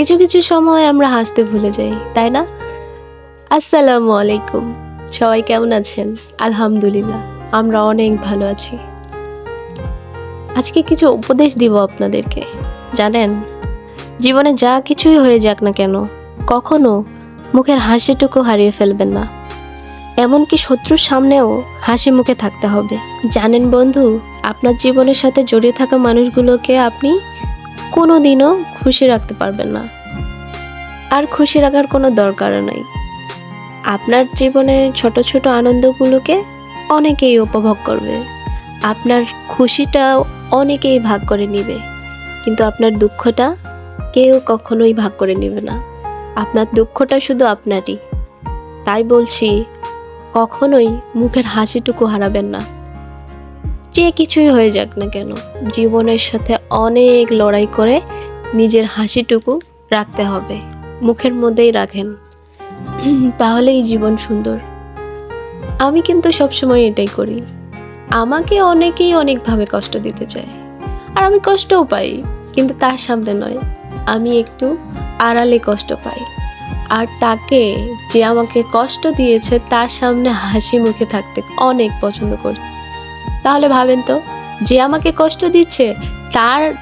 কিছু কিছু সময় আমরা হাসতে ভুলে যাই, তাই না? আসসালামু আলাইকুম। সবাই কেমন আছেন? আলহামদুলিল্লাহ, আমরা অনেক ভালো আছি। আজকে কিছু উপদেশ দিব আপনাদেরকে। জানেন, জীবনে যা কিছুই হয়ে যাক না কেন, কখনো মুখের হাসিটুকু হারিয়ে ফেলবেন না। এমনকি শত্রুর সামনেও হাসি মুখে থাকতে হবে। জানেন বন্ধু, আপনার জীবনের সাথে জড়িয়ে থাকা মানুষগুলোকে আপনি কোনো দিনও খুশি রাখতে পারবেন না। আর খুশি রাখার কোনো দরকারও নাই। আপনার জীবনে ছোট ছোট আনন্দগুলোকে অনেকেই উপভোগ করবে। আপনার খুশিটা অনেকেই ভাগ করে নেবে। কিন্তু আপনার দুঃখটা কেউ কখনোই ভাগ করে নেবে না। আপনার দুঃখটা শুধু আপনারই। তাই বলছি, কখনোই মুখের হাসিটুকু হারাবেন না। যে কিছুই হয়ে যাক না কেন, জীবনের সাথে অনেক লড়াই করে নিজের হাসিটুকু রাখতে হবে, মুখের মধ্যেই রাখেন। তাহলেই জীবন সুন্দর। আমি কিন্তু সবসময় এটাই করি। আমাকে অনেকেই অনেকভাবে কষ্ট দিতে চায়। আর আমি কষ্টও পাই, কিন্তু তার সামনে নয়। আমি একটু আড়ালে কষ্ট পাই। আর তাকে যে আমাকে কষ্ট দিয়েছে, তার সামনে হাসি মুখে থাকতে অনেক পছন্দ করি। তাহলে ভাবেন তো, যে আমাকে কষ্ট দিচ্ছে, তার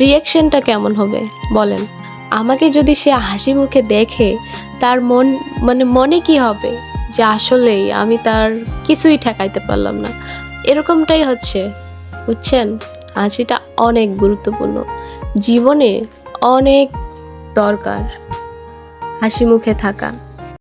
রিয়াকশনটা কেমন হবে? বলেন। আমাকে যদি সে হাসি মুখে দেখে, তার মন মানে মনে কি হবে? যে আসলেই আমি তার কিছুই ঠেকাইতে পারলাম না। এরকমটাই হচ্ছে, বুঝছেন? হাসিটা অনেক গুরুত্বপূর্ণ। জীবনে অনেক দরকার হাসি মুখে থাকা।